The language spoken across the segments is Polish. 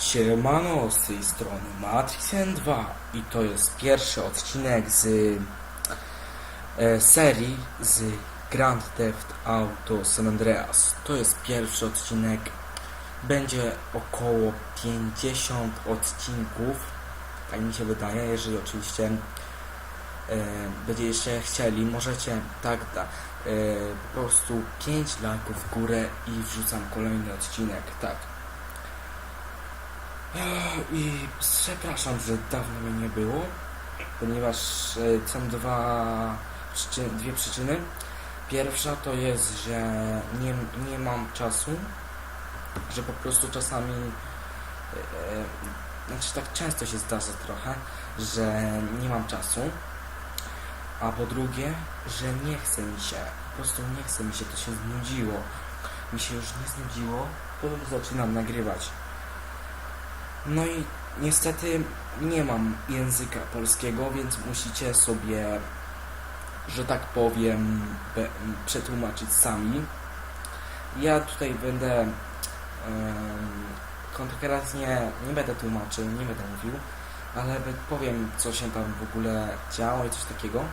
Siemano, z tej strony Matrix 2 i to jest pierwszy odcinek z e, serii z Grand Theft Auto San Andreas. To jest pierwszy odcinek, będzie około 50 odcinków, tak mi się wydaje, jeżeli oczywiście e, będziecie chcieli, możecie tak da, e, po prostu 5 lajków w górę i wrzucam kolejny odcinek, tak. I przepraszam, że dawno mnie nie było, ponieważ e, są dwa przyczy- dwie przyczyny. Pierwsza to jest, że nie, nie mam czasu, że po prostu czasami, e, e, znaczy tak często się zdarza trochę, że nie mam czasu, a po drugie, że nie chce mi się, po prostu nie chce mi się, to się znudziło. Mi się już nie znudziło, to zaczynam nagrywać. No i niestety nie mam języka polskiego, więc musicie sobie, że tak powiem, przetłumaczyć sami. Ja tutaj będę konkretnie nie będę tłumaczył, nie będę mówił, ale powiem co się tam w ogóle działo i coś takiego.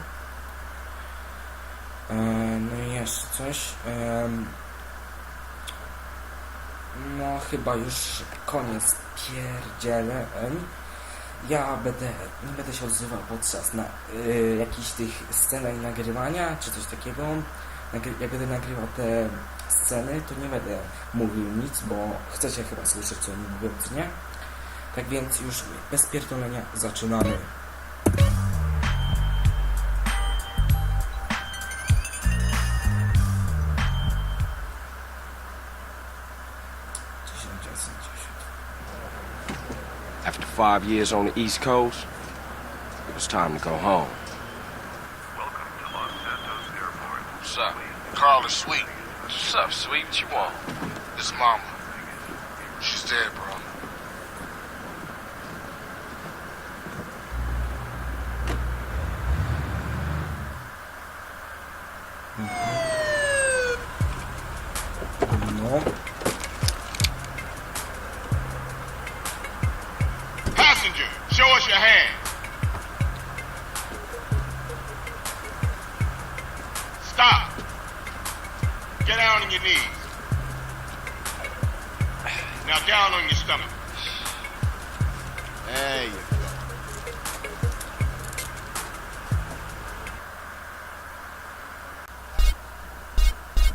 E, no i jeszcze coś. No chyba już koniec pierdzieleń. Ja będę, nie będę się odzywał podczas na, y, jakichś tych scen nagrywania, czy coś takiego. Nagry, jak będę nagrywał te sceny, to nie będę mówił nic, bo chcecie chyba słyszeć, co oni mówią, nie? Tak więc już bez pierdolenia zaczynamy. Five years on the East Coast, it was time to go home. Welcome to Los Santos Airport. What's up? Carla Sweet. What's up, Sweet? What you want? This mama. She's dead, bro. Get down on your knees. Now down on your stomach. There you go.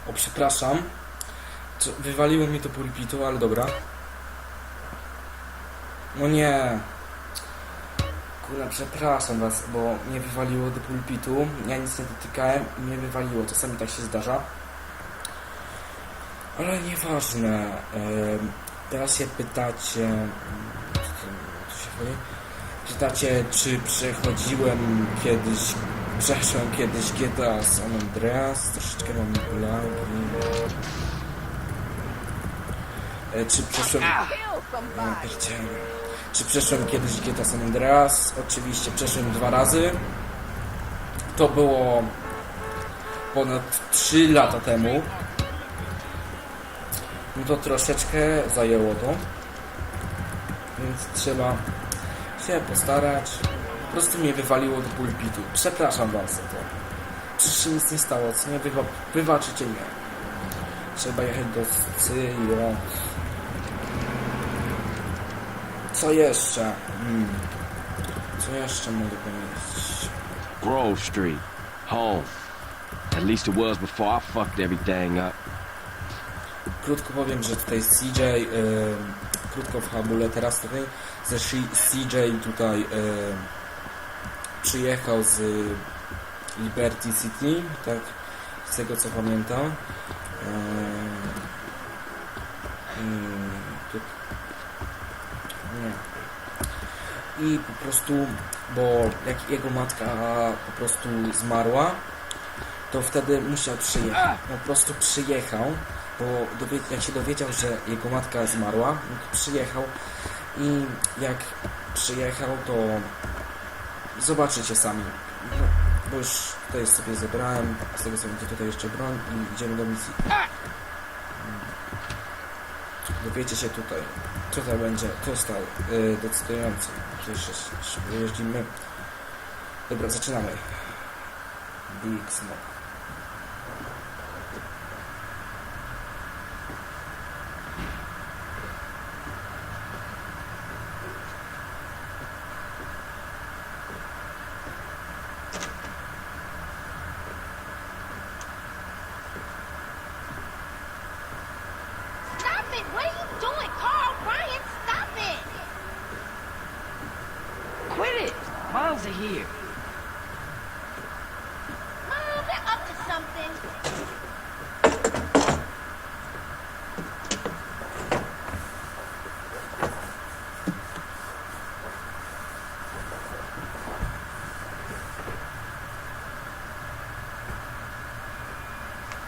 o przepraszam. Co, wywaliło mi to pulpitu, ale dobra. No nie. Kurwa, przepraszam was, bo mnie wywaliło do pulpitu. Ja nic nie dotykałem i mnie wywaliło. Czasami tak się zdarza. Ale nieważne. Teraz się pytacie... mm, co się dzieje? Pytacie, czy przechodziłem kiedyś... Przeszłem kiedyś GTA San Andreas. Troszeczkę mam lagi. E, Czy przeszłem... Pierdzielę. Czy przeszłem kiedyś GTA San Andreas? Oczywiście przeszłem dwa razy. To było ponad 3 lata temu. No to troszeczkę zajęło to. Więc trzeba się postarać. Po prostu mnie wywaliło do pulpitu. Przepraszam was za to. Przecież się nic nie stało, co nie wywa wybaczycie mnie. Trzeba jechać do Syro. Co jeszcze? Hmm. Co jeszcze mogę powiedzieć? Grove Street, home. At least it was before I fucked everything up. Krótko powiem, że tutaj CJ, y, krótko w fabule teraz tutaj, C- CJ tutaj przyjechał z Liberty City, tak, z tego co pamiętam. Tu, nie. I po prostu, bo jak jego matka po prostu zmarła, to wtedy musiał przyjechać. Po prostu przyjechał, bo jak się dowiedział, że jego matka zmarła, to przyjechał i jak przyjechał, to zobaczycie sami. No, bo już tutaj sobie zebrałem, z tego co będzie tutaj jeszcze broń i idziemy do misji. Dowiecie się tutaj. Tutaj będzie kostal y, decydujący. Przecież jeździmy. Dobra, zaczynamy. Big Smoke. Here. Mom, they're up to something.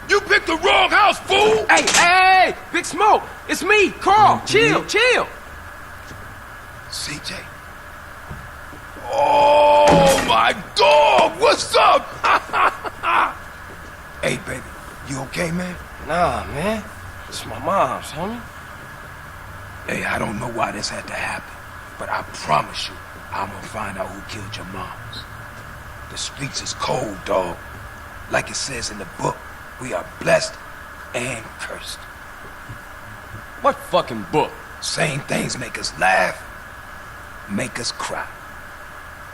You picked the wrong house, fool! Hey, hey, hey! Big Smoke! It's me, Carl! Mm-hmm. Chill, chill! CJ. Oh my dog! What's up? hey, baby, you okay, man? Nah, man. It's my mom's, homie. Hey, I don't know why this had to happen, but I promise you, I'm gonna find out who killed your moms. The streets is cold, dog. Like it says in the book, we are blessed and cursed. What fucking book? Same things make us laugh, make us cry.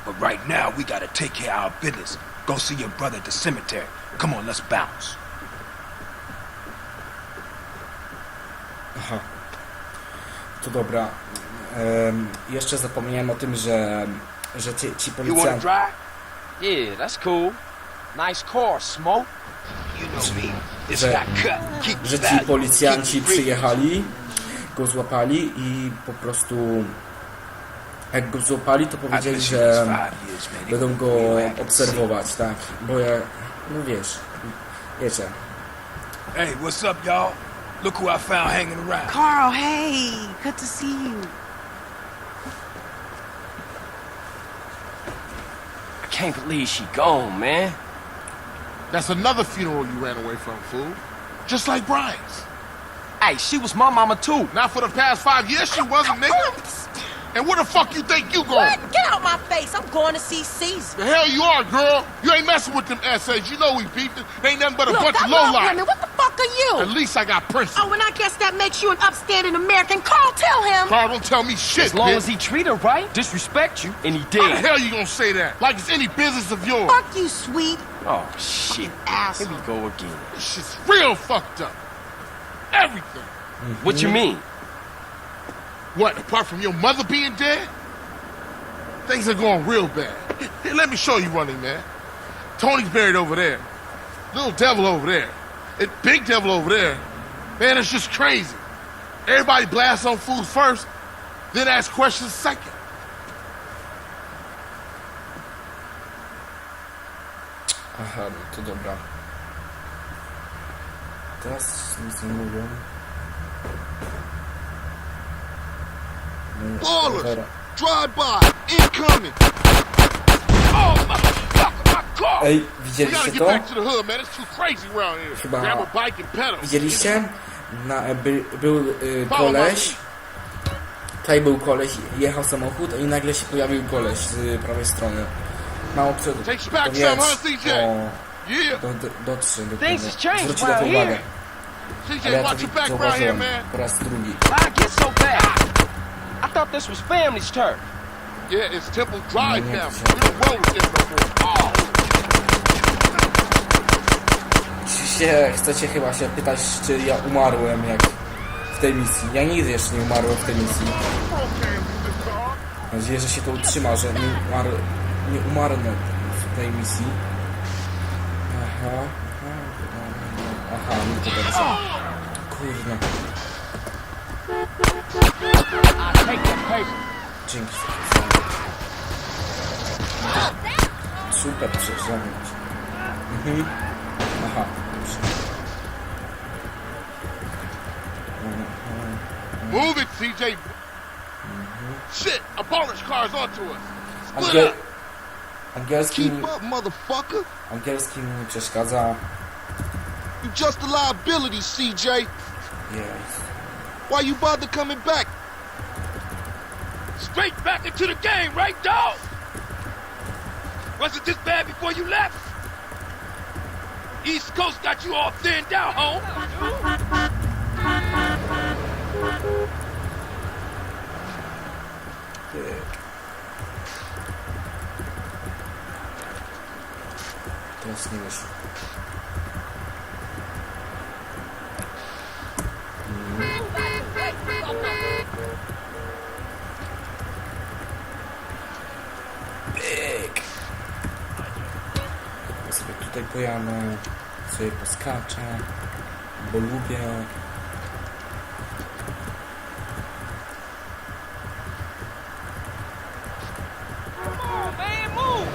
But right now, we gotta take care of our business. Go see your brother at the cemetery. Come on, let's bounce. Aha. To dobra. Em, jeszcze zapomniałem o tym, że, że ci, ci policjanci... Yeah, that's cool. Nice car, Smoke. You know me. It's Że- not cut. Keep że ci policjanci przyjechali, go złapali i po prostu jak go złapali, to powiedzieli, że będą go obserwować, tak, bo ja, no wiesz, wiecie. Hey, what's up, y'all? Look who I found hanging around. Carl, hey, good to see you. I can't believe she gone, man. That's another funeral you ran away from, fool. Just like Brian's. Hey, she was my mama too. Not for the past five years, she wasn't, nigga. And where the fuck you think you going? What? Get out my face. I'm going to see Caesar. The hell you are, girl. You ain't messing with them essays. You know we beefing. They ain't nothing but a Look, bunch I of love lowlife. women. What the fuck are you? At least I got principles. Oh, and I guess that makes you an upstanding American. Carl, tell him. Carl, don't tell me shit, As long bitch. as he treat her right, disrespect you, and he did. How the did. hell you gonna say that? Like it's any business of yours. Fuck you, sweet Oh, shit. Here we go again. This shit's real fucked up. Everything. What you mean? What, apart from your mother being dead? Things are going real bad. Let me show you running, man. Tony's buried over there. Little devil over there. And big devil over there. Man, it's just crazy. Everybody blasts on food first, then ask questions second. aha, no to dobra. Teraz nic nie mówią. Ballers! Drive by! Incoming! Oh, motherfucker, my car! Ej, We gotta widzieliście get to? back to the hood, man. It's too crazy around here. Chyba- Grab a bike and pedal. Widzieliście? Na, by, był y, koleś, tutaj był koleś, jechał samochód i nagle się pojawił koleś z prawej strony. Mało przed... Takes you back to CJ? Yeah. do, do, dotrze do Things tego. has changed Zwróci na to around uwagę. here. Ale CJ, ja to watch your back around here, zauważyłem man. po raz drugi. Why get so bad? I thought this was family's turf. Yeah, it's Temple Drive No, nie, now. We don't roll with them no more. Oh, Oczywiście chcecie chyba się pytać, czy ja umarłem jak w tej misji. Ja nigdy jeszcze nie umarłem w tej misji. Mam nadzieję, że się to utrzyma, że nie, umar, nie umarnę w tej misji. Aha. Aha, no to dobrze. Kurna. I take that paper. Dzięki. Super przejeżdżamy. Mhm. Aha, dobrze. move it, CJ. Shit, a baller's car's onto us. Split Angiel... up. Angielski, Keep mi- up, motherfucker. angielski mi nie przeszkadza. You just a liability, CJ. Jest. Why you bother coming back? Straight back into the game, right, dog? Was it this bad before you left? East Coast got you all thinned out, home. Pyk. Teraz nie wyszło. Tutaj pojadę, sobie poskaczę, bo lubię. Move!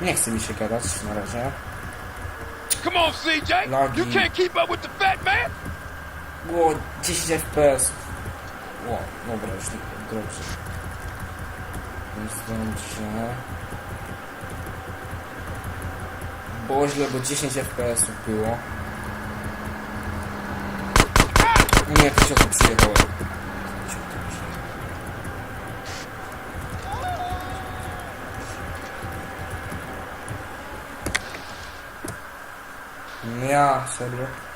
Nie chce mi się gadać na razie. Come on, CJ. Lagi. You can't keep up with the fat man. Było 10 FPS. O, dobra, już dobrze. Więc dobrze. Było źle, bo 10 FPS było. Nie, to się przyjechałem. Ja, serio.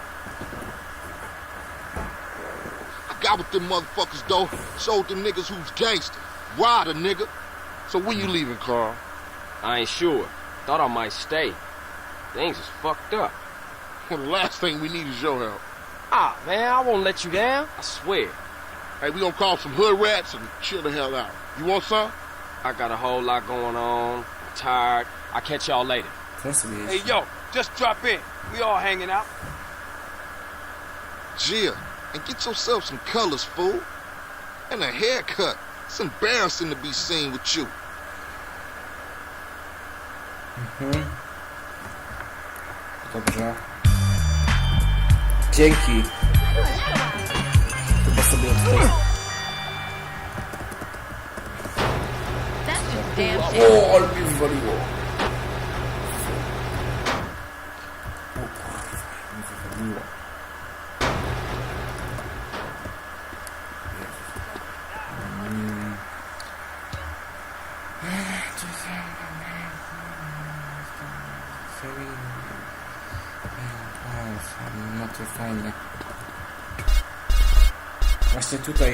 With them motherfuckers, though. Showed them niggas who's gangster. Rider, nigga. So when you leaving, Carl? I ain't sure. Thought I might stay. Things is fucked up. Well, the last thing we need is your help. Ah, man, I won't let you down. I swear. Hey, we gonna call some hood rats and chill the hell out. You want some? I got a whole lot going on. I'm tired. I'll catch y'all later. Ten sobie Hey, yo, just drop in. We all hanging out. Jill, and get yourself some colors, fool. And a haircut. It's embarrassing to be seen with you. Mhm. Dobrze. Dzięki. Chyba sobie tutaj... That's just damn shit. O, ale mnie wywaliło.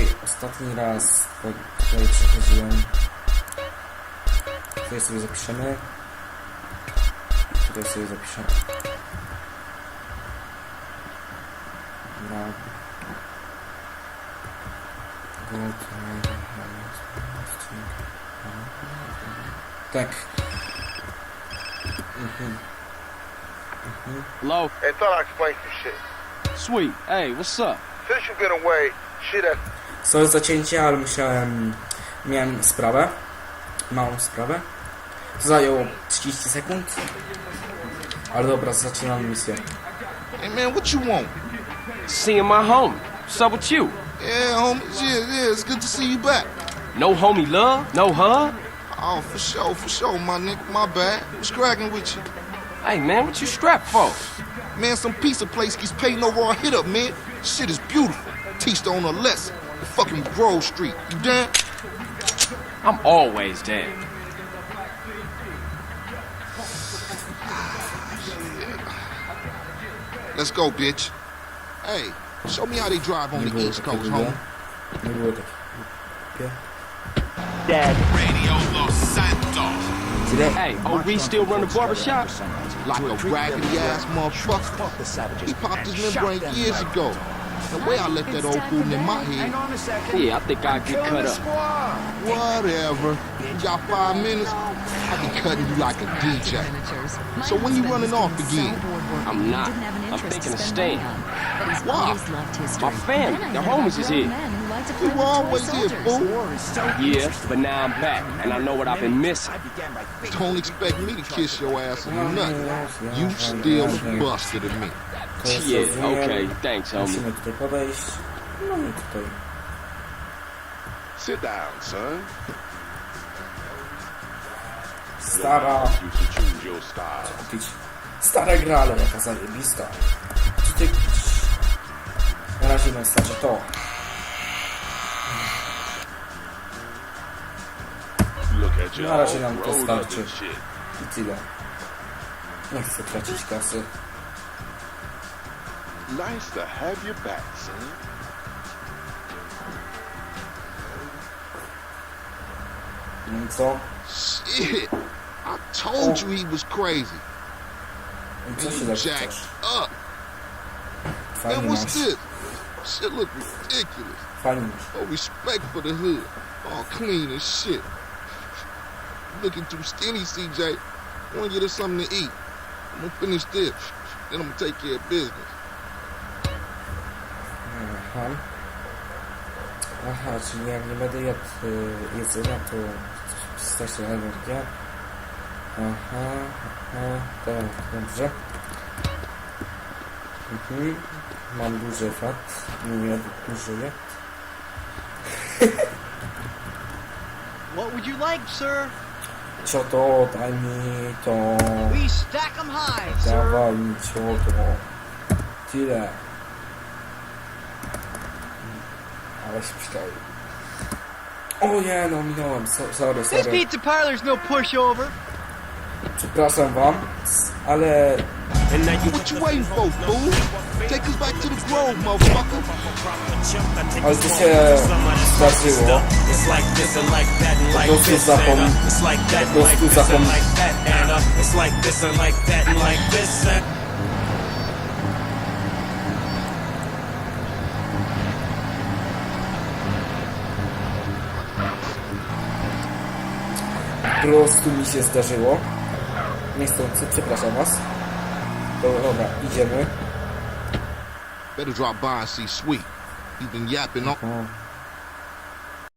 Tutaj ostatni raz po- tutaj przechodziłem. Tutaj sobie zapiszemy. Tutaj sobie zapiszemy. Dobra. Go to- Tak. Mhm. Hello? Hey, thought I explained some shit. Sweet. Hey, what's up? Since you've been away, shit has Sorry za cięcie, ale musiałem... Miałem sprawę. Małą sprawę. To zajęło 30 sekund. Ale dobra, zaczynam misję. Hey, man, what you want? Seeing my homie. What's up with you? Yeah, homies. Yeah, yeah, it's good to see you back. No homie love? No hug? Oh, for sure, for sure, my nigga. My bad. What's cracking with you? Hey, man, what you strapped for? Man, some pizza place keeps paying no raw hit up, man. Shit is beautiful. Teach the owner a lesson. The fucking Grove Street. You down? I'm always down. Let's go, bitch. Hey, show me how they drive on Nie the East Coast, takiego. homie. Nie było takiego. Tyle? Hey, OB still run the barbershop? Like a raggedy ass motherfucker. He popped his membrane years ago. The way I let that old fool in my head. Yeah, I think I'll get cut up. Whatever. You got five minutes? I be cutting you like a DJ. So when you running off again? I'm not. I'm thinking of staying. Why? My family, the homies is here. We were always here, fool. Yeah, but now I'm back, and I know what I've been missing. Don't expect me to kiss your ass or nothing. You still busted at me. To jest Yeah, okay, thanks, homie. Musimy tutaj podejść. No i tutaj. sit down, son. Stara. You should choose your style. Kupić. Stara gra, ale jaka zajebista. tykić. Na razie nam starczy to. Look at Na razie nam to up starczy. and shit. I tyle. Nie chcę tracić kasy. Nice to have you back, son. No i co? Shit. I told you he was crazy. I co się He tak jacked up. Man, what's this? Shit look ridiculous. Fajnie masz. Oh, respect for the hood. All clean as shit. Looking too skinny, CJ. I want to get us something to eat. I'm gonna finish this. Then I'm gonna take care of business. Aha. Aha, czyli jak nie będę jadł y, jedzenia, to straci energię. Aha, aha, tak, dobrze. Mhm. Mam duży fat, nie jadł, dużo jadł. What would you like, sir? Co to, daj mi to, We stack 'em high, sir. dawaj mi co to. Tyle. Ale się. O nie, no minąłem, so, sorry, This sorry. pizza parlor's no pushover. Przepraszam wam, ale What you waiting for, fool? Take us back to the grove, motherfucker. Ale to się zdarzyło. Po prostu zapom... Po prostu zapom... prostu mi się zdarzyło. Niechcący, przepraszam was. Dobra, idziemy. Better drop by and see Sweet. He's been yapping all. O,